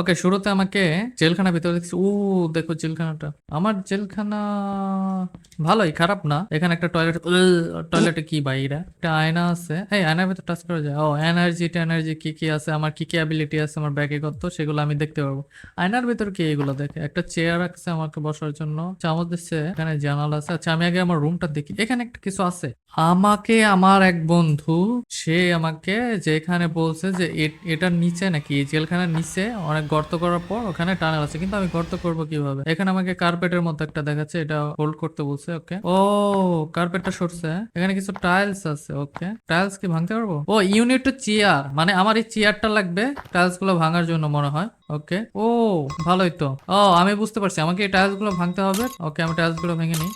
ওকে শুরুতে আমাকে জেলখানা ভিতরে দেখছি। ও, দেখো জেলখানাটা। আমার জেলখানা ভালোই, খারাপ না। এখানে একটা টয়লেট টয়লেটে কি বাইরা একটা আয়না আছে। এই আয়নার ভিতর টাচ করা যায়। ও এনার্জি এনার্জি কি কি আছে? আমার কি কি অ্যাবিলিটি আছে? আমার ব্যাগে কত? সেগুলো আমি দেখতে পারব আয়নার ভিতর কি এগুলো দেখে? একটা চেয়ার রাখছে আমাকে বসার জন্য। চামচ দিচ্ছে। এখানে জানালা আছে। আচ্ছা আমি আগে আমার রুমটা দেখি। এখানে একটা কিছু আছে। আমাকে আমার এক বন্ধু, সে আমাকে যেখানে বলছে যে এটার নিচে নাকি জেলখানার নিচে অনেক গর্ত করার পর ওখানে টানেল আছে, কিন্তু আমি গর্ত করব কীভাবে? এখানে আমাকে কার্পেটের মতো একটা দেখাচ্ছে, এটা হোল্ড করতে বলছে ওকে ও কার্পেটটা সরছে, এখানে কিছু টাইলস আছে ওকে টাইলস কি ভাঙতে পারব? ও ইউনিট টু চেয়ার মানে আমার এই চেয়ারটা লাগবে টাইলসগুলো ভাঙার জন্য মনে হয় ওকে ও, ভালোই তো। ও, আমি বুঝতে পারছি, আমাকে এই টাইলসগুলো ভাঙতে হবে ওকে আমি টাইলসগুলো ভেঙে নিই।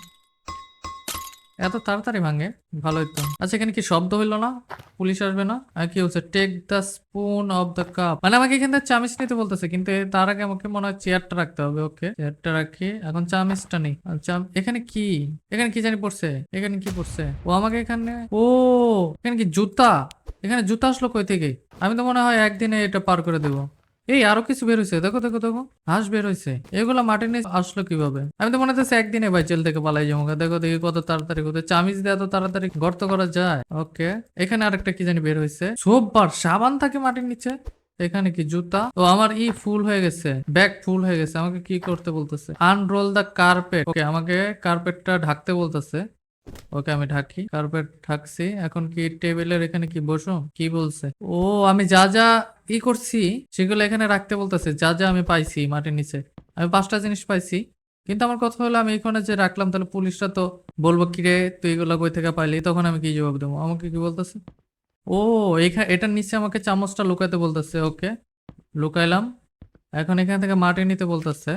এত তাড়াতাড়ি ভাঙে? ভালোই তো। আচ্ছা এখানে কি শব্দ হইল না? পুলিশ আসবে না? আর কি হচ্ছে? Take the spoon of the cup মানে আমাকে এখান চামিচ নিতে বলতেছে, কিন্তু তার আগে আমাকে মনে হয় চেয়ারটা রাখতে হবে ওকে চেয়ারটা রাখি। এখন চামিচটা নেই। এখানে কি? এখানে কি জানি পড়ছে? এখানে কি পড়ছে? ও আমাকে এখানে ও! এখানে কি জুতা? এখানে জুতা আসলো কই থেকে? আমি তো মনে হয় একদিনে এটা পার করে দেবো। এই আরও কিছু বের হয়েছে দেখো দেখো দেখো, হাঁস বের হয়েছে এগুলো মাটির নিচে আসলো কীভাবে? আমি তো মনে হচ্ছে একদিনে ভাই জেল থেকে পালাই যাব। দেখো, দেখি কত তাড়াতাড়ি, কত চামিচ দিয়ে এত তাড়াতাড়ি গর্ত করা যায়। ওকে, এখানে আরেকটা কি জানি বের হয়েছে সোববার সাবান থাকে মাটির নিচে। এখানে কি? জুতা। ও, আমার ই ফুল হয়ে গেছে, ব্যাগ ফুল হয়ে গেছে। আমাকে কি করতে বলতেছে? আনরোল দা কার্পেট। ওকে, আমাকে কার্পেটটা ঢাকতে বলতেছে। ওকে, আমি ঢাকি, কার্পেট ঢাকছি। এখন কি টেবিলের এখানে কি বসো? কি বলছে? ও, আমি যা যা ই করছি, সেগুলো এখানে রাখতে বলতেছে। যা যা আমি পাইছি মাটির নিচে। আমি পাঁচটা জিনিস পাইছি। কিন্তু আমার কথা হলো, আমি এখানে যে রাখলাম, তাহলে পুলিশরা তো বলব, কি রে, তুই এগুলো কই থেকে পাইলি? তখন আমি কি জবাব দেবো? আমাকে কি বলতেছে? ও এখানে এটার নিচে আমাকে চামচটা লুকাতে বলতেছে। ওকে, লুকাইলাম। এখন এখান থেকে মাটি নিতে বলতেছে।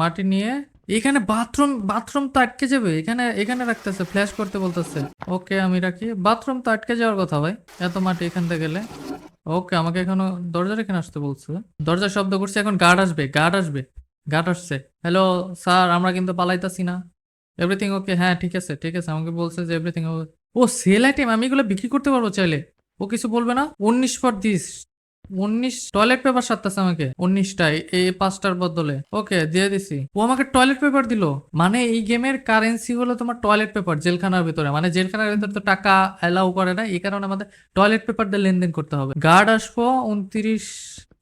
মাটি নিয়ে এখানে বাথরুম বাথরুম তো আটকে যাবে। এখানে এখানে রাখতেছে ফ্ল্যাশ করতে বলতেছে। ওকে আমি রাখি। বাথরুম তো আটকে যাওয়ার কথা ভাই। এত মাটি এখান থেকে গেলে। ওকে আমাকে এখনও দরজার এখানে আসতে বলছে। দরজার শব্দ করছে, এখন গার্ড আসবে গার্ড আসবে গার্ড আসছে। হ্যালো স্যার আমরা কিন্তু পালাইতাছি না। এভরিথিং ওকে হ্যাঁ ঠিক আছে ঠিক আছে। আমাকে বলছে যে এভরিথিং ও সেল আইটেম আমি এগুলো বিক্রি করতে পারব চাইলে। ও কিছু বলবে না? উনিশ ফর দিস উনিশ টয়লেট পেপার সারতেছে আমাকে উনিশটাই এই পাঁচটার বদলে। ওকে, দিয়ে দিছি। ও আমাকে টয়লেট পেপার দিল। মানে এই গেমের কারেন্সি হলো তোমার টয়লেট পেপার জেলখানার ভিতরে। মানে জেলখানার ভিতরে তো টাকা অ্যালাউ করে না, এই কারণে আমাদের টয়লেট পেপার দিয়ে লেনদেন করতে হবে। গার্ড আসব উনত্রিশ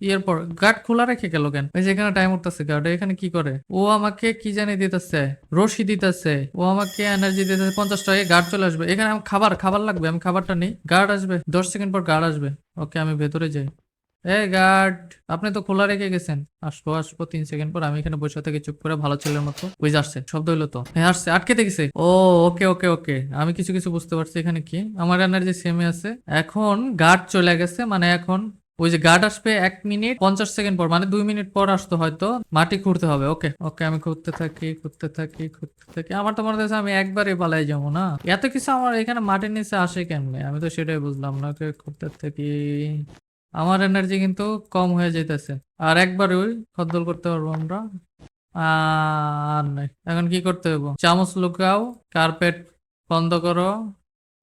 ইয়ের পর। গার্ড খোলা রেখে গেল কেন? ওই যে এখানে টাইম উঠতেছে গার্ড এখানে কি করে? ও আমাকে কি জানি দিতেছে? রশি দিতেছে। ও আমাকে এনার্জি দিতেছে। পঞ্চাশ টাকা গার্ড চলে আসবে। এখানে আমার খাবার খাবার লাগবে, আমি খাবারটা নেই। গার্ড আসবে, দশ সেকেন্ড পর গার্ড আসবে। ওকে, আমি ভেতরে যাই। এ গার্ড, আপনি তো খোলা রেখে গেছেন। আসব আসব, তিন সেকেন্ড পর আমি এখানে বসে থেকে চুপ করে ভালো ছেলের মতো ওই আসছে, শব্দ হইল তো। হ্যাঁ আসছে, আটকে দেখেছে। ও, ওকে ওকে ওকে, আমি কিছু কিছু বুঝতে পারছি এখানে কি। আমার এনার্জি সেমে আছে, এখন গার্ড চলে গেছে মানে এখন ওই যে গার্ড আসবে এক মিনিট পঞ্চাশ সেকেন্ড পর মানে দুই মিনিট পর আসতে হয়তো, মাটি খুঁড়তে হবে, ওকে ওকে, আমি খুঁড়তে থাকি খুঁড়তে থাকি খুঁড়তে থাকি। আমার তো মনে হচ্ছে আমি একবারে পালাই যাব, না? এত কিছু আমার এখানে মাটির নিচে আসে কেমনে? আমি তো সেটাই বুঝলাম না, ওকে, খুঁড়তে থাকি। আমার এনার্জি কিন্তু কম হয়ে যাইতেছে। আর একবার ওই খদ্দল করতে পারব আমরা। আর নাই, এখন কি করতে হবে চামচ লুকাও কার্পেট বন্ধ করো,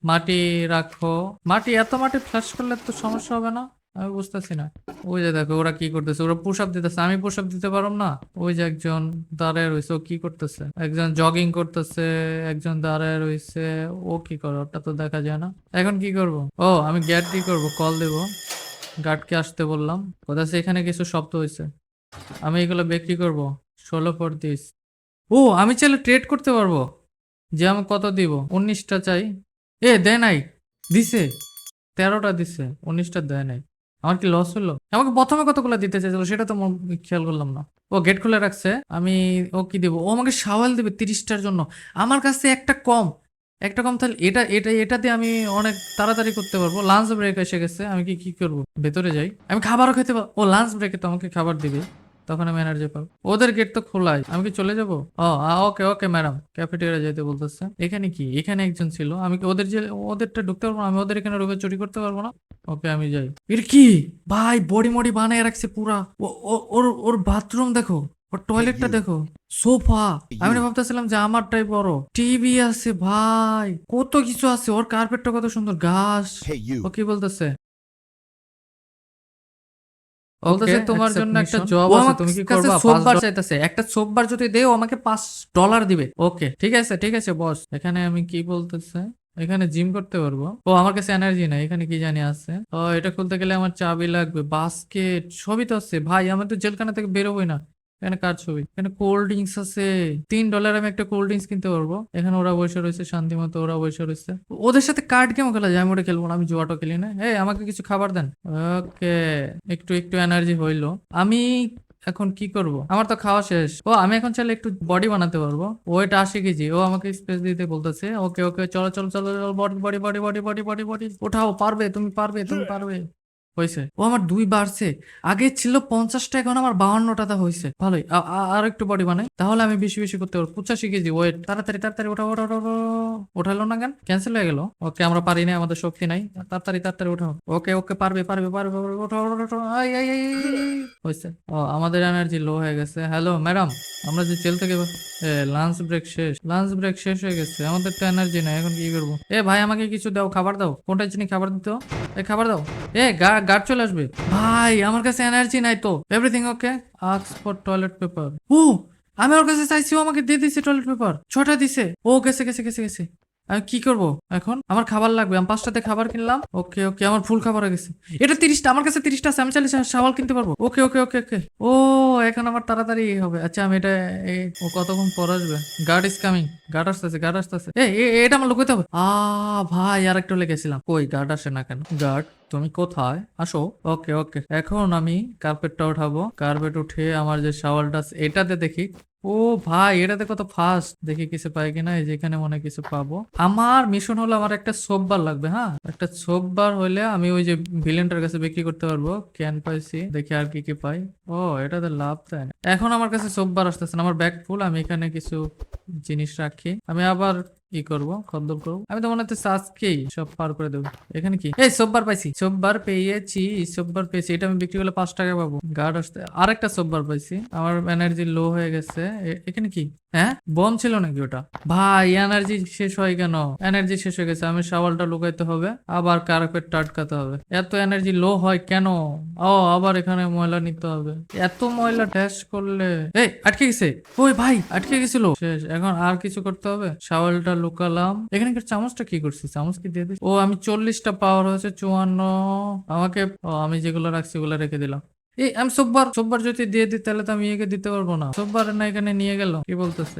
মাটি রাখো। মাটি, এত মাটি ফ্ল্যাশ করলে তো সমস্যা হবে না? আমি বুঝতেছি না। ওই যে দেখো, ওরা কি করতেছে? ওরা পুশ আপ দিতেছে। আমি পুশ আপ দিতে পারলাম না? ওই যে একজন দাঁড়ায় রয়েছে ও কি করতেছে? একজন জগিং করতেছে, একজন দাঁড়ায় রয়েছে ও কি করে? ওটা তো দেখা যায় না। এখন কি করব? ও, আমি গ্যাট কি করব কল দেব। গার্ডকে আসতে বললাম কোথা এখানে কিছু শব্দ হয়েছে। আমি এগুলো বিক্রি করব। ষোলো পর দিস। ও, আমি চাইলে ট্রেড করতে পারব। যে আমি কত দিব? উনিশটা চাই। এ, দেয় নাই। দিছে। তেরোটা দিছে। উনিশটা দেয় নাই। আমার কি লস হলো? আমাকে প্রথমে কতগুলো দিতে চাইছিল সেটা তো খেয়াল করলাম না। ও গেট খুলে রাখছে। আমি ও কি দেবো? ও আমাকে সাওয়াল দেবে তিরিশটার জন্য। আমার কাছে একটা কম। একটা কম তাহলে এটা এটা এটাতে আমি অনেক তাড়াতাড়ি করতে পারব। লাঞ্চ ব্রেক এসে গেছে, আমি কি কি করব? ভেতরে যাই। আমি খাবারও খেতে পারব ও লাঞ্চ ব্রেকে তো আমাকে খাবার দিবে তখন আমি এনার্জি পাবো। ওদের গেট তো খোলাই। আমি কি চলে যাব? ও ওকে ওকে ম্যাডাম ক্যাফেটেরিয়া যেতে বলতেছে। এখানে কি? এখানে একজন ছিল। আমি কি ওদের যে ওদেরটা ঢুকতে পারব না? আমি ওদের এখানে ঢুকে চুরি করতে পারব না? ওকে, আমি যাই। এর কি? ভাই, বডি মডি বানায় রাখছে পুরা। ওর ওর বাথরুম দেখো। ওর টয়লেটটা দেখো সোফা আমি না ভাবতেছিলাম যে আমারটাই বড়। টিভি আছে ভাই কত কিছু আছে। ওর কার্পেটটা কত সুন্দর ঘাস। ও কি বলতেছে? বলতেছে তোমার জন্য একটা. জব আছে তুমি কি করবা? সোপবার চাইতেছে। একটা সোপবার যদি দেও আমাকে পাঁচ ডলার দিবে। ওকে ঠিক আছে ঠিক আছে বস এখানে আমি কি বলতেছে? এখানে জিম করতে পারব। ও আমার কাছে এনার্জি নাই এখানে কি জানি আছে। ও এটা খুলতে গেলে আমার চাবি লাগবে বাস্কেট সবই তো আছে। ভাই আমি তো জেলখানা থেকে বেরোবই না। এখানে কার ছবি? এখানে কোল্ড ড্রিঙ্কস আছে। তিন ডলার আমি একটা কোল্ড ড্রিঙ্কস কিনতে পারব। এখানে ওরা বসে রয়েছে শান্তি মতো ওরা বসে রয়েছে। ওদের সাথে কার্ড গেমও খেলা যায়? আমি ওটা খেলব না, আমি জুয়াটো খেলি না। এই, আমাকে কিছু খাবার দেন। ওকে, একটু একটু এনার্জি হইল। আমি এখন কি করব? আমার তো খাওয়া শেষ। ও, আমি এখন চাইলে একটু বডি বানাতে পারব। ওয়েট আশি কেজি। ও আমাকে স্পেস দিতে বলতেছে। ওকে ওকে, চলো চলো চলো চলো body body body body body body body ওঠাও, পারবে, তুমি পারবে তুমি পারবে। হয়েছে। ও আমার দুই বাড়ছে। আগে ছিল পঞ্চাশটা, এখন আমার বাহান্নটাতে হয়েছে। ভালোই। আর একটু বডি বানাই। তাহলে আমি বেশি বেশি করতে পারব। পঁচাশি কেজি ওয়েট, তাড়াতাড়ি তাড়াতাড়ি ওঠা ওঠা ওঠা ওঠা। ওঠালো না কেন? ক্যান্সেল হয়ে গেল। ওকে, আমরা পারি না আমাদের শক্তি নাই। তাড়াতাড়ি তাড়াতাড়ি, ওঠাও। ওকে ওকে, পারবে পারবে পারবে। হয়েছে। ও, আমাদের এনার্জি লো হয়ে গেছে। হ্যালো ম্যাডাম আমরা যে জেল থেকে লাঞ্চ ব্রেক শেষ। লাঞ্চ ব্রেক শেষ হয়ে গেছে। আমাদের তো এনার্জি নাই, এখন কি করব? এ, ভাই, আমাকে কিছু দাও, খাবার দাও। কোনটা চিনি খাবার দিতে এ, খাবার দাও। এ গার্ড চলে আসবে? ভাই, আমার কাছে এনার্জি নাই তো। এভরিথিং ওকে আক্স ফর টয়লেট পেপার ও আমি ওর কাছে চাইছি, ও আমাকে দিয়ে দিছে টয়লেট পেপার ছটা দিছে। ও গেছে গেছে গেছে গেছে। আমি কি করব এখন? আমার খাবার লাগবে। আমি পাঁচটাতে খাবার কিনলাম। ওকে ওকে আমার ফুল খাবার হয়ে গেছে। এটা তিরিশটা, আমার কাছে তিরিশটা আছে। আমি চাইলে সাবাল কিনতে পারব। ওকে ওকে ওকে ওকে ও, এখন আমার তাড়াতাড়ি হবে। আচ্ছা আমি এটা ও কতক্ষণ পর আসবে? গার্ড ইজ কামিং গার্ড আসতেছে গার্ড আসতেছে। এ- এটা আমার লুকাতে হবে। আ, ভাই আর একটু লেগেছিলাম। কই গার্ড আসে না কেন? গার্ড তুমি কোথায়? আসো। ওকে ওকে। এখন আমি কার্পেটটা উঠাবো। কার্পেট উঠে আমার যে শাওয়ালটা এটাতে দেখি। ও ভাই, এটাতে কত ফাস্ট দেখি কিছু পাই কিনা, এই যে এখানে মনে কিছু পাবো। আমার মিশন হলো আমার একটা সোববার লাগবে হ্যাঁ? একটা সোপবার হলে আমি ওই যে ভিলেনটার কাছে বিক্রি করতে পারব। ক্যান পাইছি। দেখি আর কি কি পাই। ও, এটাতে লাভ দেয়। এখন আমার কাছে সোপবার আসতেছে আমার ব্যাগ ফুল আমি এখানে কিছু জিনিস রাখি। আমি আবার ই করব? খদ্দর করব? আমি তো মনে হচ্ছে আজকেই সব পার করে দেবো। এখানে কি? এই সোববার পাইছি। সোববার পেয়েছি সোববার পেয়েছি। এটা আমি বিক্রি করলে পাঁচ টাকা পাবো। গার্ড আসতে আরেকটা সোববার পাইছি। আমার এনার্জি লো হয়ে গেছে। এখানে কি? হ্যাঁ? বম ছিল নাকি ওটা? ভাই এনার্জি শেষ হয় কেন? এনার্জি শেষ হয়ে গেছে। আমি লুকাইতে হবে। আবার কার্পেট টাটকাতে হবে। এত এনার্জি লো হয় কেন? ও, আবার এখানে ময়লা নিতে হবে। এত ময়লা ড্যাশ করলে এই, আটকে গেছে। ওই ভাই, আটকে গেছিল। শেষ। এখন আর কিছু করতে হবে? শাওয়ালটা লুকালাম। এখানে চামচটা কি করছি? চামচ কি দিয়ে দিচ্ছি ও, আমি চল্লিশটা পাওয়ার হয়েছে, চুয়ান্ন। আমাকে আমি যেগুলো রাখছি ওগুলো রেখে দিলাম। এই আমি যদি দিয়ে দিই তাহলে তো আমি দিতে পারব না। না এখানে নিয়ে গেল। কি বলতেছে?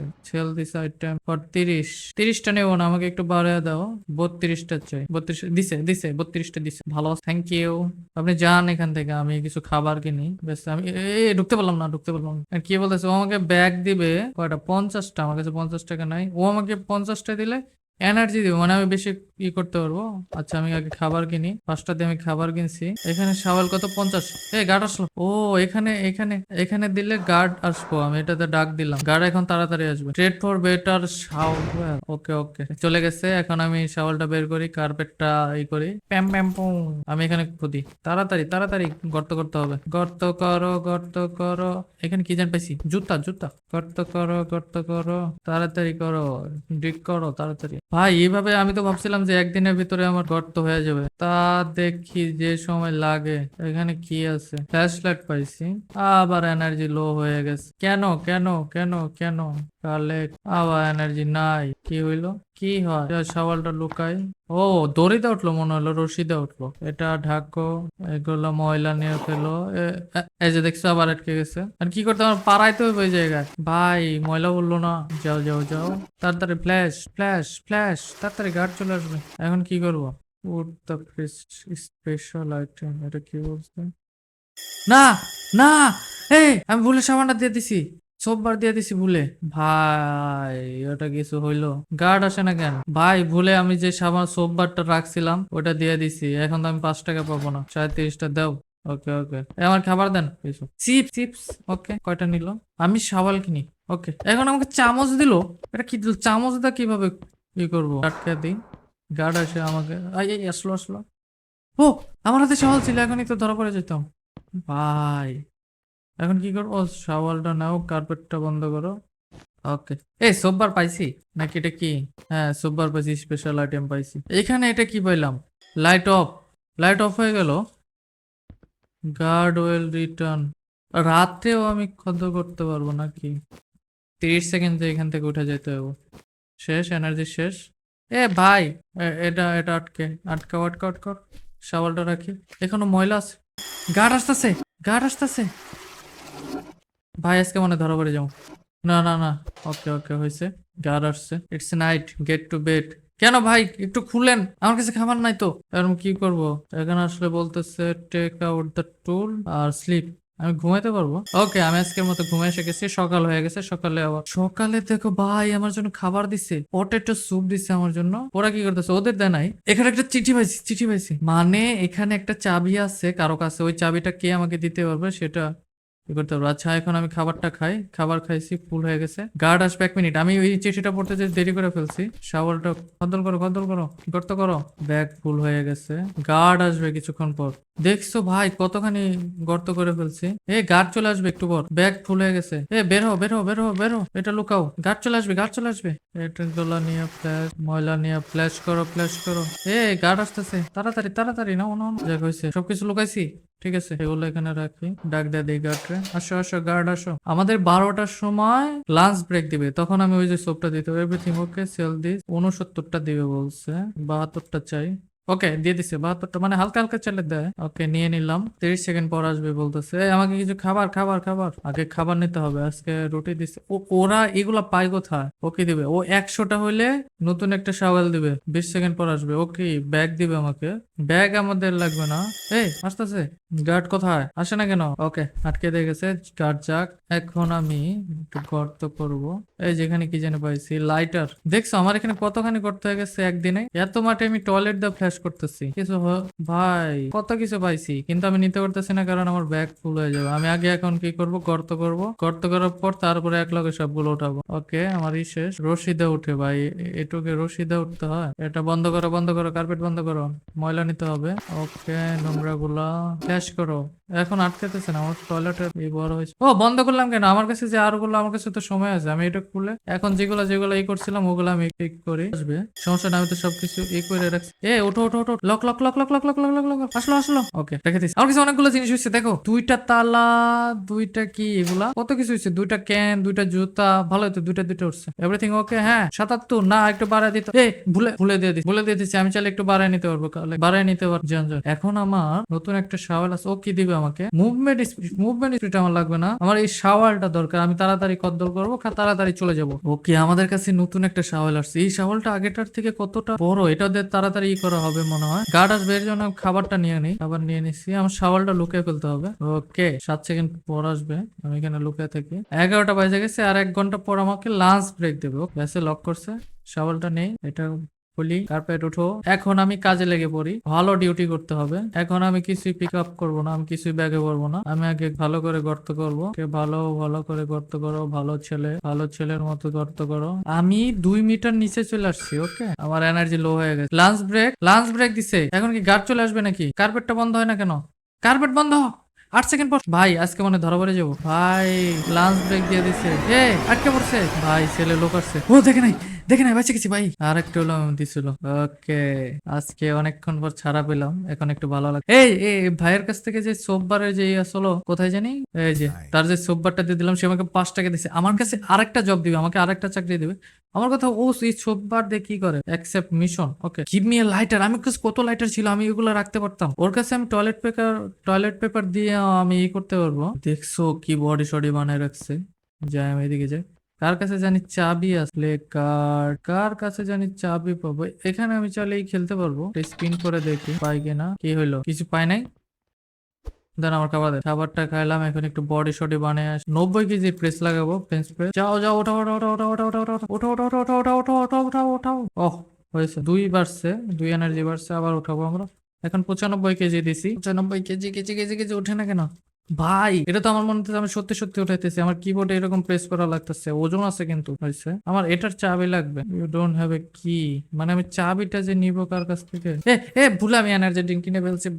দিস আইটেম ফর তিরিশ। তিরিশটা নেব না আমাকে একটু বাড়িয়ে দাও। বত্রিশটা চাই। বত্রিশ দিছে দিছে বত্রিশটা দিছে। ভালো থ্যাংক ইউ আপনি যান এখান থেকে আমি কিছু খাবার কিনি। বেশ আমি এ এ, ঢুকতে পারলাম না ঢুকতে পারলাম আর কি বলতেছে? ও আমাকে ব্যাগ দিবে। কয়টা? পঞ্চাশটা আমার কাছে পঞ্চাশ টাকা নাই। ও আমাকে পঞ্চাশটা দিলে এনার্জি দিবে মানে আমি বেশি ই করতে পারব। আচ্ছা আমি আগে খাবার কিনি। পাঁচটা দিয়ে আমি খাবার কিনছি। এখানে সাওয়াল কত? পঞ্চাশ। এ গার্ড আসলো। ও, এখানে এখানে এখানে দিলে গার্ড আসব। আমি এটাতে ডাক দিলাম। গার্ড এখন তাড়াতাড়ি আসবে। Trade for better shower okay okay. চলে গেছে। এখন আমি শাওয়ালটা বের করি কার্পেটটা ই করি। প্যাম প্যাম, পুম। আমি এখানে খুদি তাড়াতাড়ি তাড়াতাড়ি গর্ত করতে হবে। গর্ত করো গর্ত করো। এখানে কি জান পাইছি? জুতা জুতা। গর্ত করো গর্ত করো। তাড়াতাড়ি করো। ডিক করো, তাড়াতাড়ি। ভাই, এইভাবে আমি তো ভাবছিলাম যে একদিনের ভিতরে আমার গর্ত হয়ে যাবে। তা দেখি যে সময় লাগে। এখানে কি আছে? ফ্ল্যাশ লাইট পাইছি। আবার এনার্জি লো হয়ে গেছে। কেন কেন কেন কেন? কালেক্ট আবার এনার্জি নাই। কি হইল? কি হয়? সওয়ালটা লুকাই ও, দড়িতে উঠল মনে হলো রশিদে উঠল। এটা ঢাকো, এগুলো ময়লা নিয়ে ফেলো। এই যে দেখছ, আবার আটকে গেছে। আর কি করতে আমার পাড়াইতে হবে ওই জায়গায়। ভাই, ময়লা বলল না। যাও যাও যাও। তাড়াতাড়ি ফ্ল্যাশ ফ্ল্যাশ ফ্ল্যাশ তাড়াতাড়ি গার্ড চলে আসবে। এখন কি করব? উড দ্য স্পেশাল আইটেম এটা কি বলছে? না না! এই, আমি ভুলে সামানটা দিয়ে দিছি। সববার দিয়ে দিছি ভুলে। ভাই ওটা কিছু হইল। গার্ড আসে না কেন? ভাই ভুলে আমি যে সাবান সোপবারটা রাখছিলাম ওটা দিয়ে দিছি। এখন তো আমি পাঁচ টাকা পাবো না। সাড়ে তিরিশটা দাও। ওকে ওকে। আমার খাবার দেন। কিছু। Chips chips. ওকে কয়টা নিল? আমি সাবাল কিনি। ওকে। এখন আমাকে চামচ দিল? এটা কি দিল? চামচ দা কীভাবে ই করব? আটকে দিই গার্ড আসে আমাকে। এই, আসলো আসলো। ও আমার হাতে সাওয়াল ছিল এখনই তো ধরা পড়ে যেতাম। ভাই। এখন কি করব? শাওয়ালটা নাও কার্পেটটা বন্ধ করো। ওকে এই সোববার পাইছি? নাকি এটা কি? হ্যাঁ সোববার পাইছি স্পেশাল আইটেম পাইছি। এখানে এটা কি পাইলাম? লাইট অফ লাইট অফ হয়ে গেল। গার্ড ওয়েল রিটার্ন রাতেও আমি খদ্দ করতে পারব নাকি? তিরিশ সেকেন্ডে এখান থেকে উঠে যেতে হবে। শেষ এনার্জি শেষ। এ, ভাই এটা এটা আটকে আটকাও আটকাও আটকাও শাওয়ালটা রাখি। এখনও ময়লা আছে। গার্ড আসতেছে গার্ড আসতেছে। ভাই, আজকে মনে ধরা পড়ে যাও না না না। ওকে ওকে, হয়েছে। গার্ড আসছে। It's night get to bed কেন ভাই? একটু খুলেন আমার কাছে খাবার নাই তো। এরকম কি করব? এখানে আসলে বলতেছে টেক আউট দ্য টুল আর স্লিপ আমি ঘুমাইতে পারব? ওকে আমি আজকের মতো ঘুমে এসে গেছি। সকাল হয়ে গেছে। সকালে আবার সকালে দেখো ভাই, আমার জন্য খাবার দিছে। পটেটো স্যুপ দিছে আমার জন্য। ওরা কি করতেছে? ওদের দেয় নাই। এখানে একটা চিঠি পাইছি চিঠি পাইছি। মানে এখানে একটা চাবি আছে, কারও কাছে। ওই চাবিটা কে আমাকে দিতে পারবে সেটা কি করতে পারব আচ্ছা এখন আমি খাবারটা খাই। খাবার খাইছি, ফুল হয়ে গেছে। গার্ড আসবে এক মিনিট আমি ওই চিঠিটা পড়তে যে দেরি করে ফেলছি। শাওয়ালটা খদ্দল করো খদ্দল করো, গর্ত করো। ব্যাগ ফুল হয়ে গেছে। গার্ড আসবে কিছুক্ষণ পর। দেখছ ভাই, কতখানি গর্ত করে ফেলছি। এ গার্ড চলে আসবে একটু পর। ব্যাগ ফুল হয়ে গেছে। এ, বের হও বের হও বের হও বের হও। এটা লুকাও। গার্ড চলে আসবে গার্ড চলে আসবে। এটা গোলা নিয়ে ফ্ল্যাশ ময়লা নিয়ে ফ্ল্যাশ করো ফ্ল্যাশ করো। এ গার্ড আসতেছে। তাড়াতাড়ি তাড়াতাড়ি না নাও। দেখ হয়েছে, সবকিছু লুকাইছি। ঠিক আছে। এগুলো এখানে রাখি। ডাক দেয় দিই গার্ডরে আসো আসো গার্ড আসো। আমাদের বারোটার সময় লাঞ্চ ব্রেক দিবে। তখন আমি ওই যে সোপটা দিতে হবে। এভরিথিং ওকে সেল দিস উনসত্তরটা দিবে বলছে। বাহাত্তরটা চাই। ওকে, দিয়ে দিছে। বাহাত্তরটা মানে হালকা হালকা চালে দেয়। ওকে, নিয়ে নিলাম। তিরিশ সেকেন্ড পর আসবে বলতেছে আমাকে কিছু খাবার খাবার খাবার। আগে খাবার নিতে হবে, আজকে রুটি দিছে। ওরা এগুলা পায় কোথায়? ওকে দিবে? ও একশোটা হইলে নতুন একটা শাওয়াল দিবে। বিশ সেকেন্ড পর আসবে। ওকে ব্যাগ দিবে আমাকে? ব্যাগ আমাদের লাগবে না। এই, আসতেছে। গার্ড কোথায়? আসে না কেন? ওকে, আটকে দিয়ে গেছে। গার্ড যাক। এখন আমি একটু গর্ত করব। এই যেখানে কি জানে পাইছি? লাইটার। দেখছ, আমার এখানে কতখানি করতে হয়ে গেছে একদিনে? এত মাঠে আমি টয়লেট দিয়ে ফ্ল্যাশ করতেছি। কিছু ভাই, কত কিছু পাইছি, কিন্তু আমি নিতে পারতেছি না কারণ আমার ব্যাগ ফুল হয়ে যাবে। আমি আগে এখন কি করব, গর্ত করব, গর্ত করার পর তারপরে এক লগে সবগুলো উঠাবো। ওকে, আমার ই শেষ। রশিদে উঠে, ভাই, এটুকে রশিদে উঠতে হয়। এটা বন্ধ করো বন্ধ করো কার্পেট বন্ধ করো। ময়লা নিতে হবে। ওকে নোংরা গুলা ক্যাশ করো। এখন আটকাতেছে না আমার টয়লেটের এই বড় হয়েছে ও বন্ধ করলাম কেন আমার কাছে যে আরগুলো আমার কাছে তো সময় আছে আমি এটা খুলে এখন যেগুলো যেগুলো এই করছিলাম ওগুলো আমি ঠিক করে আসবে সমস্যা না আমি তো সবকিছু এই করে রাখছি এ ওঠো ওঠো ওঠো lock lock lock lock lock lock lock lock lock আসলো আসলো ওকে রেখে দিচ্ছি আমার কাছে অনেকগুলো জিনিস হয়েছে দেখো দুইটা তালা দুইটা কি এগুলা কত কিছু হয়েছে দুইটা ক্যান দুইটা জুতা ভালো হতো দুইটা দুইটা উঠছে এভরিথিং ওকে হ্যাঁ সাতাত্তর না একটু বাড়ায় দিত এ ভুলে ভুলে দিয়ে দিচ্ছি ভুলে দিয়ে দিচ্ছি আমি চাইলে একটু বাড়ায় নিতে পারব বাড়ায় নিতে পারব। এখন আমার নতুন একটা সাওয়াল আছে ও কি দিবে আমাকে। মুভমেন্ট স্পিড মুভমেন্ট স্পিড আমার লাগবে না। আমার এই শাওয়ালটা দরকার। আমি তাড়াতাড়ি কদ্দল করব তাড়াতাড়ি চলে যাব। ওকে, আমাদের কাছে নতুন একটা শাওয়াল আসছে। এই শাওয়ালটা আগেটার থেকে কতটা বড়? এটা ওদের তাড়াতাড়ি ই করা হবে মনে হয়। গার্ড আসবে, এর জন্য খাবারটা নিয়ে নিই। খাবার নিয়ে নিচ্ছি আমার শাওয়ালটা লুকিয়ে ফেলতে হবে। ওকে, সাত সেকেন্ড পর আসবে। আমি এখানে লুকিয়ে থাকি। এগারোটা বাজে গেছে আর এক ঘণ্টা পর আমাকে লাঞ্চ ব্রেক দেবে। ব্যাসে লক করছে। শাওয়ালটা নেই। এটা খুলি কার্পেট উঠো। এখন আমি কাজে লেগে পড়ি। ভালো ডিউটি করতে হবে। এখন আমি কিছুই পিক আপ করব না, আমি কিছুই ব্যাগে পড়ব না। আমি আগে ভালো করে গর্ত করব। ভালো ভালো করে গর্ত করো। ভালো ছেলে, ভালো ছেলের মতো গর্ত করো। আমি দুই মিটার নিচে চলে আসছি ওকে আমার এনার্জি লো হয়ে গেছে। লাঞ্চ ব্রেক লাঞ্চ ব্রেক দিছে। এখন কি গার্ড চলে আসবে নাকি? কার্পেটটা বন্ধ হয় না কেন? কার্পেট বন্ধ! আট সেকেন্ড পর ভাই, আজকে মনে ধরা পড়ে যাব। ভাই লাঞ্চ ব্রেক দিয়ে দিছে। এ, আটকে পড়ছে। ভাই, ছেলে লোক আসছে। ও, দেখে নাই। দেখে নাই বাঁচে গেছি ভাই। আর একটা হলো দিছিল। ওকে আজকে অনেকক্ষণ পর ছাড়া পেলাম। এখন একটু ভালো লাগে এই এই ভাইয়ের কাছ থেকে যে সোববারের যে ইয়ে আসলো কোথায় জানি? এই যে তার যে সোববারটা দিয়ে দিলাম সে আমাকে পাঁচ টাকা দিছে। আমার কাছে আরেকটা জব দিবে আমাকে আরেকটা চাকরি দিবে। আমার কথা ও এই সোববার দিয়ে কি করে? Accept mission okay give me lighter আমি কাছে কত লাইটার ছিল আমি এগুলো রাখতে পারতাম। ওর কাছে আমি টয়লেট পেপার টয়লেট পেপার দিয়ে আমি ই করতে পারব। দেখছ কি বডি সডি বানায় রাখছে। যাই আমি এদিকে যাই। কার কাছে জানি চাবি আসলে কার কার কাছে জানি চাবি পাবো এখানে আমি চাইলে এই খেলতে পারব স্পিন করে দেখি পাই কিনা কি হইল কিছু পাই নাই দেন আমার খাবার দে খাবারটা খাইলাম এখন একটু বডি শডি বানিয়ে আস নব্বই কেজি প্রেস লাগাবো ফ্রেঞ্চ প্রেস যাও যাও ওঠো ওঠো ওঠো ওঠো ওঠো ওঠো ওঠো ওঠো ওঠো ওঠো ওঠো ওঠো ওঠো ওঠো ওঠো ওহ হয়েছে দুই বাড়ছে দুই এনার্জি বাড়ছে আবার উঠাবো আমরা এখন পঁচানব্বই কেজি দিছি পঁচানব্বই কেজি কেজি কেজি কেজি ওঠে না কেন ভাই, এটা তো আমার মনে হচ্ছে আমি সত্যি সত্যি উঠাইতেছি। আমার কিবোর্ডে এরকম প্রেস করা লাগতেছে, ওজন আছে কিন্তু হয়েছে আমার এটার চাবি লাগবে। ইউ ডোন্ট হ্যাভ এ কি মানে আমি চাবিটা যে নিব কার কাছ থেকে? এ এ আমি এনার্জি ড্রিঙ্ক কিনে ফেলছি।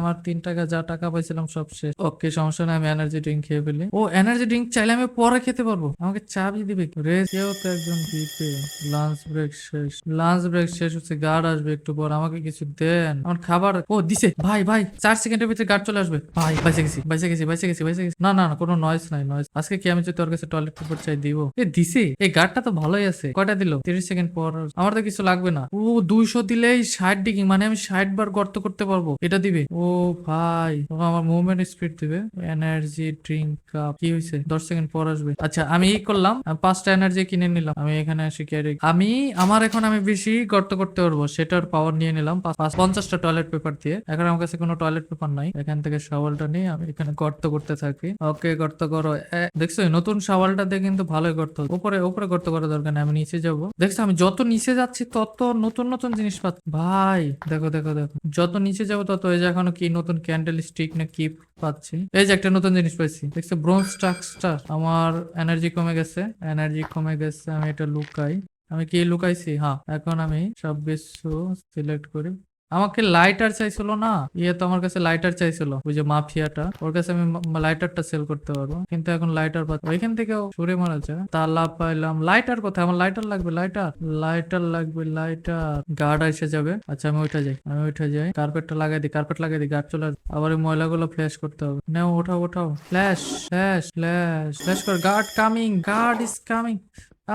আমার তিন টাকা, যা টাকা পাইছিলাম সব শেষ। ওকে, সমস্যা আমি এনার্জি ড্রিঙ্ক খেয়ে ফেলি। ও এনার্জি ড্রিঙ্ক চাইলে আমি পরে খেতে পারব। আমাকে চাবি দিবে রে, কেউ তো একজন দিবে। লাঞ্চ ব্রেক শেষ। লাঞ্চ ব্রেক শেষ, হচ্ছে গার্ড আসবে একটু পর, আমাকে কিছু দেন। আমার খাবার, ও, দিছে। ভাই ভাই, চার সেকেন্ডের ভিতরে গার্ড চলে আসবে। ভাই বাইসে গেছি বাইসে গেছি বাইসে গেছি বাইসে গেছি। না না না, কোনো নয়েজ নাই নয়েজ আজকে কি আমি যদি তোর কাছে টয়লেট পেপার চাই দিব? এ, দিছে। এই গার্ডটা তো ভালোই আছে। কয়টা দিল? তিরিশ সেকেন্ড পর। আমার তো কিছু লাগবে না। ও, দুইশো দিলেই ষাট ডিগ্রি মানে আমি ষাট বার গর্ত করতে পারব। এটা দিবে? ও, ভাই আমার মুভমেন্ট স্পিড দিবে। এনার্জি ড্রিঙ্ক কাপ কি হয়েছে দশ সেকেন্ড পর আসবে। আচ্ছা আমি এই করলাম পাঁচটা এনার্জি কিনে নিলাম। আমি এখানে এসে ক্যারি আমি, আমার এখন আমি বেশি গর্ত করতে পারব। সেটার পাওয়ার নিয়ে নিলাম। পঞ্চাশটা টয়লেট পেপার দিয়ে। এখন আমার কাছে কোনো টয়লেট পেপার নাই। এখান থেকে শাওয়ালটা নিয়ে আমি এখানে গর্ত করতে থাকি। ওকে, গর্ত করো। দেখছ নতুন শাওয়ালটা দিয়ে কিন্তু ভালোই গর্ত উপরে উপরে গর্ত করা দরকার নেই, আমি নিচে যাব। দেখছ, আমি যত নিচে যাচ্ছি, তত নতুন নতুন জিনিস পাচ্ছি। ভাই, দেখো দেখো দেখো। যত নিচে যাব, তত এই যে এখনও কি নতুন ক্যান্ডেল স্টিক না কি পাচ্ছি? এই যে একটা নতুন জিনিস পাইছি। দেখছ ব্রোঞ্জ স্ট্রাকচার আমার এনার্জি কমে গেছে এনার্জি কমে গেছে, আমি এটা লুকাই। আমি কি লুকাইছি? হ্যাঁ এখন আমি সব কিছু সিলেক্ট করি। আমাকে লাইটার চাইছিল না। ইয়ে তো আমার কাছে লাইটার চাইছিল। ওই যে মাফিয়াটা, ওর কাছে আমি লাইটারটা সেল করতে পারব। কিন্তু এখন লাইটার পাচ্ছি ওইখান থেকেও সরে মারা যায় তালা পাইলাম। লাইটার কোথায়? আমার লাইটার লাগবে লাইটার লাইটার লাগবে লাইটার গার্ড এসে যাবে। আচ্ছা আমি ওইটা যাই। আমি ওইটা যাই। কার্পেটটা লাগাই দিই কার্পেট লাগাই দিই গার্ড চলে আবার এই ময়লাগুলো ফ্ল্যাশ করতে হবে। নাও, ওঠাও ওঠাও। ফ্ল্যাশ ফ্ল্যাশ ফ্ল্যাশ ফ্ল্যাশ কর। Guard coming guard is coming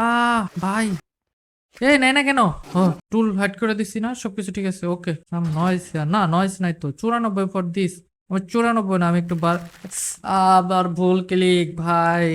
আহ, ভাই। এই নেয় না কেন? টুল হাইট করে দিছি না, সবকিছু ঠিক আছে ওকে নয়েস না নয়েস নাই তো, চুরানব্বই ফর দিস। আমি চুরানব্বই না, আমি একটু বার আবার ভুল ক্লিক ভাই।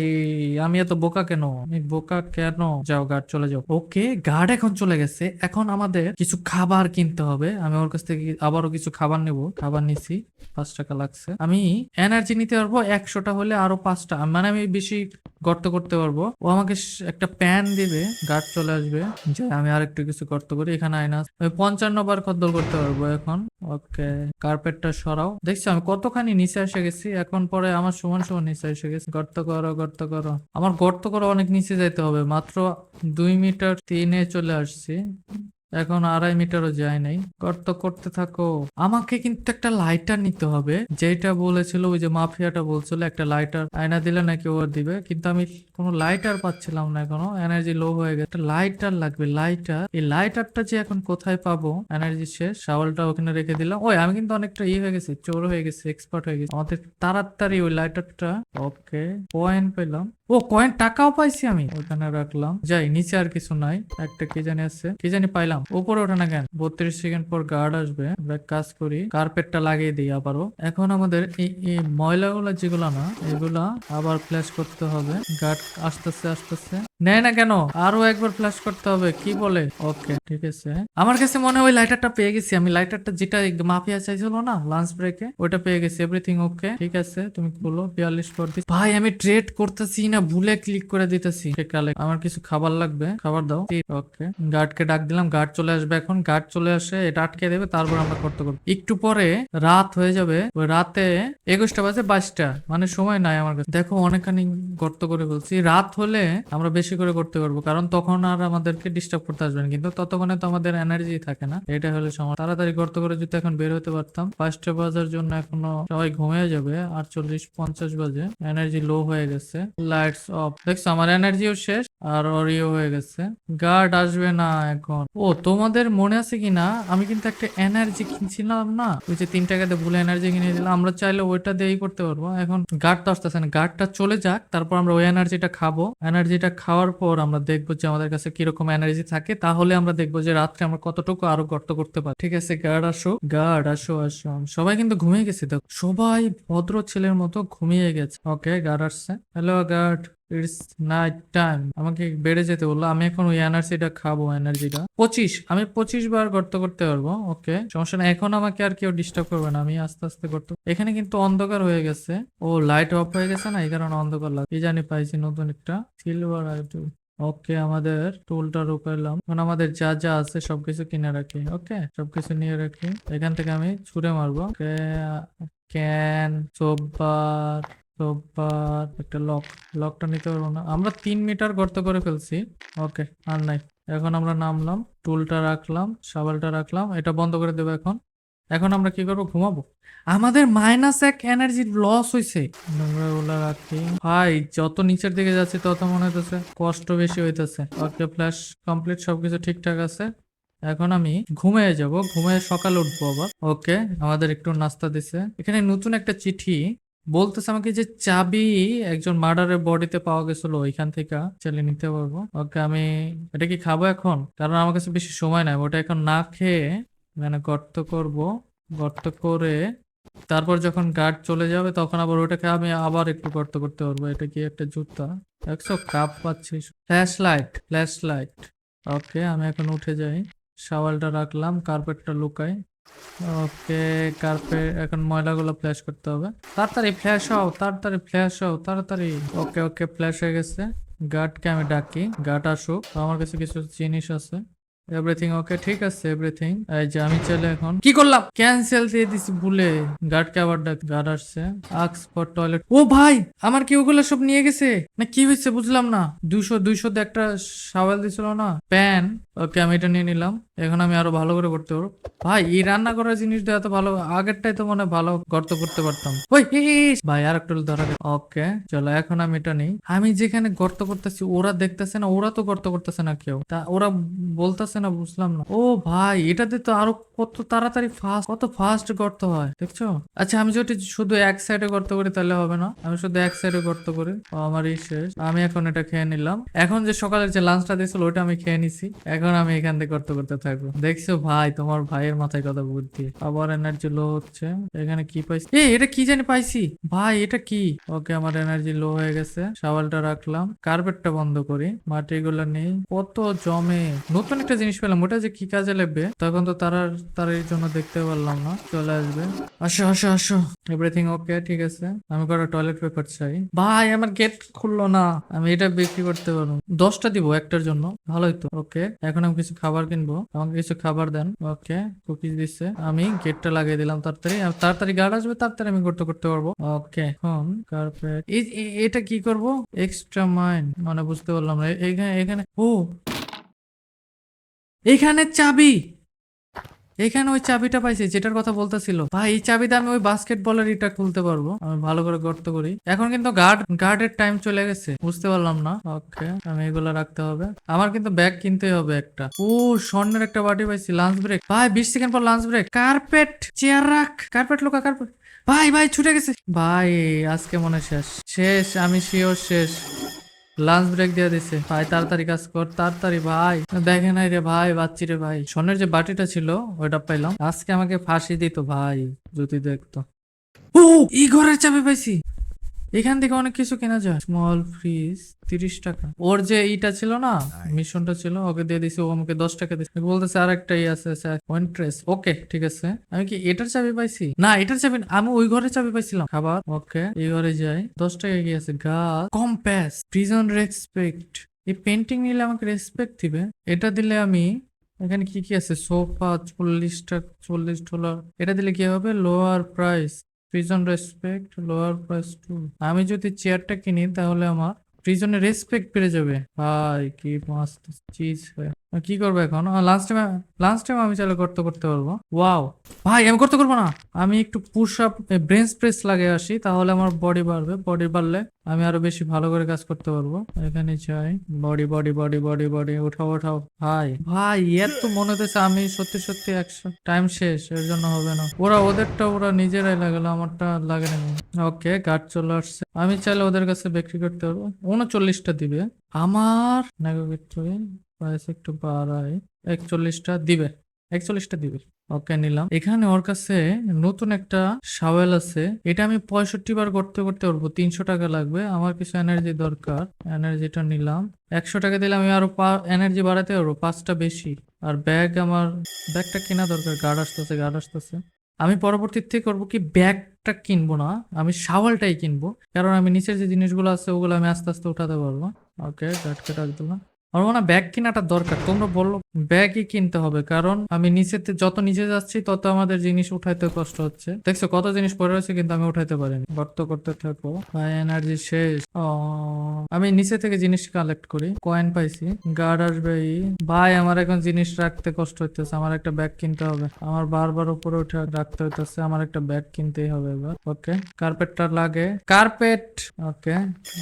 আমি এত বোকা কেন? আমি বোকা কেন? যাও গার্ড চলে যাও। ওকে গার্ড এখন চলে গেছে। এখন আমাদের কিছু খাবার কিনতে হবে। আমি ওর কাছ থেকে আবারও কিছু খাবার নেব। খাবার নিছি। পাঁচ টাকা লাগছে। আমি এনার্জি নিতে পারব। একশোটা হলে আরও পাঁচটা। মানে আমি বেশি গর্ত করতে পারব। ও আমাকে একটা প্যান দিবে। গার্ড চলে আসবে। যে আমি আর একটু কিছু গর্ত করি। এখানে আয়না। আমি পঞ্চান্ন বার খদ্দর করতে পারব এখন। ওকে কার্পেটটা সরাও। দেখছি, আমি কতখানি নিচে এসে গেছি? এখন পরে আমার সমান সমান নিচে এসে গেছি। গর্ত করো গর্ত করো। আমার গর্ত করো অনেক নিচে যাইতে হবে। মাত্র দুই মিটার তিনে চলে আসছি। এখন আড়াই মিটারও যায় নাই। গর্ত করতে থাকো। আমাকে কিন্তু একটা লাইটার নিতে হবে। যেটা বলেছিল, ওই যে মাফিয়াটা বলছিল, একটা লাইটার আয়না দিলে নাকি ওর দিবে। কিন্তু আমি কোনো লাইটার পাচ্ছিলাম না এখনও এনার্জি লো হয়ে গেছে। একটা লাইটার লাগবে লাইটার এই লাইটারটা যে এখন কোথায় পাবো? এনার্জি শেষ শাওয়ালটা ওখানে রেখে দিলাম। ওই, আমি কিন্তু অনেকটা ইয়ে হয়ে গেছি, চোর হয়ে গেছি এক্সপার্ট হয়ে গেছি। আমাদের তাড়াতাড়ি ওই লাইটারটা ওকে কয়েন পেলাম। ও কয়েন টাকাও পাইছি আমি। ওখানে রাখলাম। যাই, নিচে আর কিছু নাই। একটা কি জানি আছে, কি জানি পাইলাম। উপরে ওঠে না কেন? বত্রিশ সেকেন্ড পর গার্ড আসবে। আমরা কাজ করি কার্পেটটা লাগিয়ে দিই আবারও। এখন আমাদের এই এই ময়লাগুলো যেগুলো না, এগুলা আবার ফ্ল্যাশ করতে হবে। গার্ড আসতেছে আসতেছে। নেয় না কেন? আরও একবার ফ্ল্যাশ করতে হবে, কি বলে? ওকে ঠিক আছে। আমার কাছে মনে হয় লাইটারটা পেয়ে গেছি আমি। লাইটারটা যেটা মাফিয়া চাইছিল না লাঞ্চ ব্রেকে ওটা পেয়ে গেছি। এভরিথিং ওকে ঠিক আছে, তুমি বিয়াল্লিশ ভাই, আমি ট্রেড করতেছি না, ভুলে ক্লিক করে দিতেছি। সেকালে আমার কিছু খাবার লাগবে, খাবার দাও। ওকে গার্ডকে ডাক দিলাম গার্ড চলে আসবে এখন। গার্ড চলে আসে, এটা আটকে দেবে, তারপর আমরা করতে করব। একটু পরে রাত হয়ে যাবে, ওই রাতে একুশটা বাজে বাইশটা। মানে সময় নাই আমার কাছে। দেখো, অনেকখানি গর্ত করে বলছি রাত হলে আমরা বেশি করে করতে পারব, কারণ তখন আর আমাদেরকে ডিস্টার্ব করতে আসবেন কিন্তু ততক্ষণে তো আমাদের এনার্জি থাকে না। এটা হলে সময় তাড়াতাড়ি গর্ত করে যদি এখন বের হতে পারতাম পাঁচটা বাজার জন্য এখনও সবাই ঘুমিয়ে যাবে। আটচল্লিশ পঞ্চাশ বাজে। এনার্জি লো হয়ে গেছে। লাইটস অফ দেখছ, আমার এনার্জিও শেষ আর ওরিও হয়ে গেছে। গার্ড আসবে না এখন। ও, তোমাদের মনে আছে কিনা? আমি কিন্তু একটা এনার্জি কিনছিলাম না। ওই যে তিন টাকাতে ভুলে এনার্জি কিনে দিলাম। আমরা চাইলে ওইটা দিয়েই করতে পারব। এখন গার্ড তো আসতেছে না। গার্ডটা চলে যাক, তারপর আমরা ওই এনার্জিটা খাব এনার্জিটা খাওয়ার পর আমরা দেখব যে আমাদের কাছে কীরকম এনার্জি থাকে, তাহলে আমরা দেখব যে রাত্রে আমরা কতটুকু আরও গর্ত করতে পারি। ঠিক আছে, গার্ড আসো গার্ড আসো আসো। সবাই কিন্তু ঘুমিয়ে গেছে, দেখো। সবাই ভদ্র ছেলের মতো ঘুমিয়ে গেছে। ওকে গার্ড আসছে। Hello guard. It's night time আমাকে বেড়ে যেতে বলল, আমি এখন ওই এনার্জিটা খাব এনার্জিটা পঁচিশ, আমি পঁচিশ বার গর্ত করতে পারব, ওকে। সমস্যা না এখন আমাকে আর কেউ ডিস্টার্ব করবে না, আমি আস্তে আস্তে করতে। এখানে কিন্তু অন্ধকার হয়ে গেছে। ও লাইট অফ হয়ে গেছে না, এই কারণে অন্ধকার লাগে কি জানি পাইছি নতুন একটা সিলভার আইটেম ওকে, আমাদের টুলটা রুকাইলাম এখন আমাদের যা যা আছে সবকিছু কিনে রাখি, ওকে? সবকিছু নিয়ে রাখি। এখান থেকে আমি ছুড়ে মারবো ক্যান সোপবার সোপবার একটা লক লকটা নিতে পারব না। আমরা তিন মিটার গর্ত করে ফেলছি। ওকে আর নাই। এখন আমরা নামলাম, টুলটা রাখলাম শাবলটা রাখলাম, এটা বন্ধ করে দেবো এখন। এখন আমরা কি করব? ঘুমাবো। আমাদের মাইনাস এক এনার্জি লস হয়েছে নোংরাগুলো রাখি। ভাই, যত নিচের দিকে যাচ্ছে, তত মনে হইতেছে কষ্ট বেশি হইতেছে। ওকে ফ্ল্যাশ কমপ্লিট সবকিছু ঠিকঠাক আছে। এখন আমি ঘুমিয়ে যাব। ঘুমিয়ে সকালে উঠবো আবার। ওকে আমাদের একটু নাস্তা দিছে। এখানে নতুন একটা চিঠি বলতেছে আমাকে যে চাবি একজন মার্ডারের বডিতে পাওয়া গেছিল, ওইখান থেকে চালিয়ে নিতে পারব। ওকে, আমি এটা কি খাব এখন? কারণ আমার কাছে বেশি সময় নাই ওটা এখন না খেয়ে মানে গর্ত করব। গর্ত করে তারপর যখন গার্ড চলে যাবে, তখন আবার ওটাকে আমি আবার একটু গর্ত করতে পারব। এটা কি একটা জুতা? একশো কাপ পাচ্ছিস flash light flash light okay, আমি এখন উঠে যাই। শাওয়ালটা রাখলাম কার্পেটটা লুকাই। ওকে কার্পেট এখন ময়লাগুলো ফ্ল্যাশ করতে হবে। তাড়াতাড়ি ফ্ল্যাশ হও, তাড়াতাড়ি ফ্ল্যাশ হও, তাড়াতাড়ি। ওকে ওকে ফ্ল্যাশ হয়ে গেছে। গার্ডকে আমি ডাকি গার্ড আসুক। আমার কাছে কিছু জিনিস আছে। এভরিথিং ওকে ঠিক আছে এভরিথিং এই যে আমি চলে এখন কি করলাম? ক্যান্সেল দিয়ে দিছি, ভুলে। গার্ডকে আবার ডাক গার্ড আসছে। আক্স ফর টয়লেট ও ভাই, আমার কি ওগুলো সব নিয়ে গেছে? না, কি হয়েছে বুঝলাম না। দুশো, দুইশো একটা সাওয়াল দিছিল না? প্যান ওকে আমি এটা নিয়ে নিলাম। এখন আমি আরও ভালো করে করতে পারব। ভাই, এই রান্না করার জিনিসটা এত ভালো আগেরটাই তো মানে ভালো গর্ত করতে পারতাম। ওই ভাই আর একটু ধরা ওকে চলো, এখন আমি এটা নেই। আমি যেখানে গর্ত করতেছি, ওরা দেখতেছে না? ওরা তো গর্ত করতেছে না কেউ? তা ওরা বলতেছে না বুঝলাম না। ও ভাই, এটাতে তো আরও কত তাড়াতাড়ি ফাস্ট কত ফাস্ট গর্ত হয়, দেখছ? আচ্ছা আমি যদি শুধু এক সাইডে গর্ত করি তাহলে হবে না। আমি শুধু এক সাইডে গর্ত করি। আমার এই শেষ। আমি এখন এটা খেয়ে নিলাম। এখন যে সকালের যে লাঞ্চটা দিয়েছিল ওটা আমি খেয়ে নিছি। এখন আমি এখান থেকে গর্ত করতে থাকব। দেখছ ভাই, তোমার ভাইয়ের মাথায় কথা বুদ্ধি আবার এনার্জি লো হচ্ছে। এখানে কি পাইছি? এ এটা কি জানি পাইছি? ভাই, এটা কি? ওকে, আমার এনার্জি লো হয়ে গেছে। শাওয়ালটা রাখলাম। কার্পেটটা বন্ধ করি। মাটিগুলো নেই। কত জমে। নতুন একটা জিনিস পেলাম, ওটা যে কি কাজে লাগবে, তখন তো তারা তার এই জন্য দেখতে পারলাম না, চলে আসবে। আসো আসো আসো। এভরিথিং ওকে ঠিক আছে। আমি কটা টয়লেট পেপার চাই। ভাই, আমার গেট খুললো না। আমি এটা বিক্রি করতে পারব দশটা দিব একটার জন্য। ভালোই তো। ওকে এখন আমি কিছু খাবার কিনবো। আমাকে কিছু খাবার দেন। ওকে কুকিজ দিচ্ছে। আমি গেটটা লাগিয়ে দিলাম তাড়াতাড়ি। তাড়াতাড়ি গার্ড আসবে, তাড়াতাড়ি আমি করতে করতে পারব। ওকে এখন কার্পেট এটা কি করব? এক্সট্রা মাইন্ড মানে বুঝতে পারলাম না। এখানে এখানে ও! এখানে চাবি। এখানে ওই চাবিটা পাইছি, যেটার কথা বলতেছিল। ভাই, এই চাবিতে আমি ওই বাস্কেটবলের এটা খুলতে পারব। আমি ভালো করে গর্ত করি। এখন কিন্তু গার্ড গার্ডের টাইম চলে গেছে। বুঝতে পারলাম না। ওকে আমি এগুলো রাখতে হবে। আমার কিন্তু ব্যাগ কিনতেই হবে একটা। ও, স্বর্ণের একটা বাটি পাইছি লাঞ্চ ব্রেক ভাই, বিশ সেকেন্ড পর লাঞ্চ ব্রেক কার্পেট চেয়ার রাখ। কার্পেট লোকা কার্পেট ভাই ভাই, ছুটে গেছে। ভাই, আজকে মনে শেষ। শেষ, আমি শিওর শেষ। লাঞ্চ ব্রেক দিয়ে দিছে। ভাই, তাড়াতাড়ি কাজ কর, তাড়াতাড়ি ভাই। দেখে নাই রে ভাই, বাচ্চি রে ভাই। সোনের যে বাটিটা ছিল, ওইটা পাইলাম। আজকে আমাকে ফাঁসি দিত ভাই, যদি দেখতো। ও এই ঘরের চাবি পাইছি। এখান থেকে অনেক কিছু কেনা যায়। স্মল ফ্রিজ তিরিশ টাকা। ওর যে ইটা ছিল না মিশনটা ছিল ওকে দিয়ে দিছি ও আমাকে দশ টাকা দিচ্ছে বলতেছে আর একটা ই আছে ওকে ঠিক আছে। আমি কি এটার চাবি পাইছি? না এটার চাবি আমি ওই ঘরে চাবি পাইছিলাম। খাবার? ওকে এই ঘরে যাই। দশ টাকা কি আছে? গাছ কম্প্যাস প্রিজন রেসপেক্ট এই পেন্টিং নিলে আমাকে রেসপেক্ট দিবে। এটা দিলে আমি এখানে কি কি আছে? সোফা চল্লিশ টাকা চল্লিশ ডলার এটা দিলে কি হবে? Lower price prison respect lower price to আমি যদি চেয়ারটা কিনি, তাহলে আমার প্রিজনে রেসপেক্ট বেড়ে যাবে। ভাই, কি মাস্ত চিজ কি করব এখন? লাঞ্চ টাইম লাঞ্চ টাইম আমি চাইলে করতে করতে পারব। ওয়াও ভাই, আমি করতে করব না। আমি একটু পুশ আপ ব্রেঞ্চ প্রেস লাগিয়ে আসি, তাহলে আমার বডি বাড়বে। বডি বাড়লে আমি আরও বেশি ভালো করে কাজ করতে পারব। এখানে চাই body body body body body উঠাও উঠাও। ভাই ভাই এর তো মনে হচ্ছে আমি সত্যি সত্যি একশো টাইম শেষ, এর জন্য হবে না। ওরা ওদেরটা, ওরা নিজেরাই লাগালো, আমারটা লাগে না ওকে গার্ড চলে আসছে। আমি চাইলে ওদের কাছে বিক্রি করতে পারব। উনচল্লিশটা দিবে। আমার প্রাইস একটু বাড়াই একচল্লিশটা দিবে একচল্লিশটা দিবে। ওকে নিলাম। এখানে ওর কাছে নতুন একটা শাওয়েল আছে। এটা আমি পঁয়ষট্টি বার করতে করতে পারব তিনশো টাকা লাগবে। আমার কিছু এনার্জি দরকার এনার্জিটা নিলাম। একশো টাকা দিলে আমি আরও এনার্জি বাড়াতে পারব, পাঁচটা বেশি। আর ব্যাগ আমার ব্যাগটা কেনা দরকার গার্ড আসতেছে গার্ড আসতেছে। আমি পরবর্তীতে করব কি ব্যাগটা কিনবো না, আমি শাওয়ালটাই কিনবো। কারণ আমি নিচের যে জিনিসগুলো আছে, ওগুলো আমি আস্তে আস্তে উঠাতে পারব। ওকে গার্ডকে রাখ দিলাম। আমার মনে হয় ব্যাগ কেনাটা দরকার। তোমরা বলল ব্যাগই কিনতে হবে, কারণ আমি নিচেতে যত নিচে যাচ্ছি, তত আমাদের জিনিস উঠাইতে কষ্ট হচ্ছে। দেখছ, কত জিনিস পড়ে রয়েছে কিন্তু আমি উঠাইতে পারিনি। গর্ত করতে থাকো। এনার্জি শেষ। আমি নিচে থেকে জিনিস কালেক্ট করি। কয়েন পাইছি। গার্ড আসবে। ভাই, আমার এখন জিনিস রাখতে কষ্ট হইতেছে। আমার একটা ব্যাগ কিনতে হবে। আমার বারবার উপরে উঠে রাখতে হইতেছে। আমার একটা ব্যাগ কিনতেই হবে এবার। ওকে কার্পেটটা লাগে। কার্পেট ওকে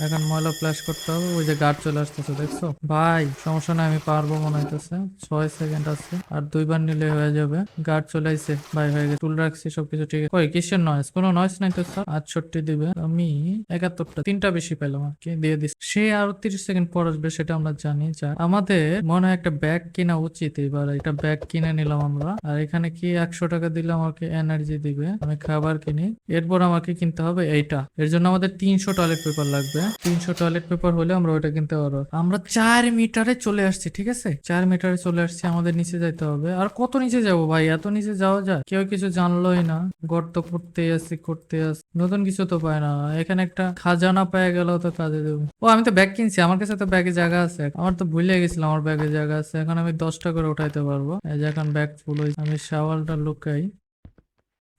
এখন ময়লা ফ্ল্যাশ করতে হবে। ওই যে গার্ড চলে আসতেছে, দেখছ? ভাই সমস্যা নাই, আমি পারব মনে হইতেছে। ছয় সেকেন্ড আছে, আর দুইবার নিলে হয়ে যাবে। গার্ড চলে আইছে ভাই হয়ে গেছে। টুল রাখছি, সবকিছু ঠিক ওই কিসের নয়েস কোনো নয়েস নাই তো স্যার আটষট্টি দিবে। আমি একাত্তরটা, তিনটা বেশি পেলাম আর কি, দিয়ে দিস সে আরও তিরিশ সেকেন্ড পর আসবে, সেটা আমরা জানি, যা। আমাদের মনে হয় একটা ব্যাগ কেনা উচিত এবার, একটা ব্যাগ কিনে নিলাম আমরা। আর এখানে কি একশো টাকা দিলে আমাকে এনার্জি দিবে? আমি খাবার কিনি। এরপর আমাকে কিনতে হবে এইটা। এর জন্য আমাদের তিনশো টয়লেট পেপার লাগবে। তিনশো টয়লেট পেপার হলে আমরা ওইটা কিনতে পারব। আমরা চার মিটারে চলে আসছি, ঠিক আছে? চার মিটারে চলে আসছি, আমাদের নিচে যাইতে হবে। আর কত নিচে যাব ভাই? এত নিচে যাওয়া যায়? কেউ কিছু জানলোই না। গর্ত করতে আসছি করতে আসছি। নতুন কিছু তো পায় না। এখানে একটা খাজানা পেয়ে গেল তো কাজে দেবো। ও, আমি তো ব্যাগ কিনছি। আমার কাছে তো ব্যাগে জায়গা আছে। আমার তো ভুলে গেছিলাম আমার ব্যাগে জায়গা আছে। এখন আমি দশটা করে উঠাইতে পারব। এই যে এখন ব্যাগ ফুল হয়েছে আমি শাওয়ালটা লুকাই।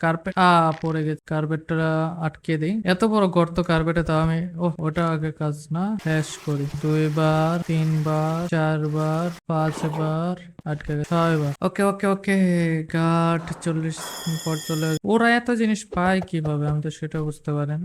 কার্পেট আ, পড়ে গেছে। কার্পেটটা আটকে দিই। এত বড় গর্ত কার্পেটে তো আমি ও ওটা আগে কাজ না হ্যাশ করি। দুইবার, তিনবার, চারবার, পাঁচবার, আটকে গেছে। ছয়বার। ওকে ওকে ওকে গার্ড চল্লিশ পর চলে। ওরা এত জিনিস পায় কীভাবে? আমি তো সেটা বুঝতে পারি না।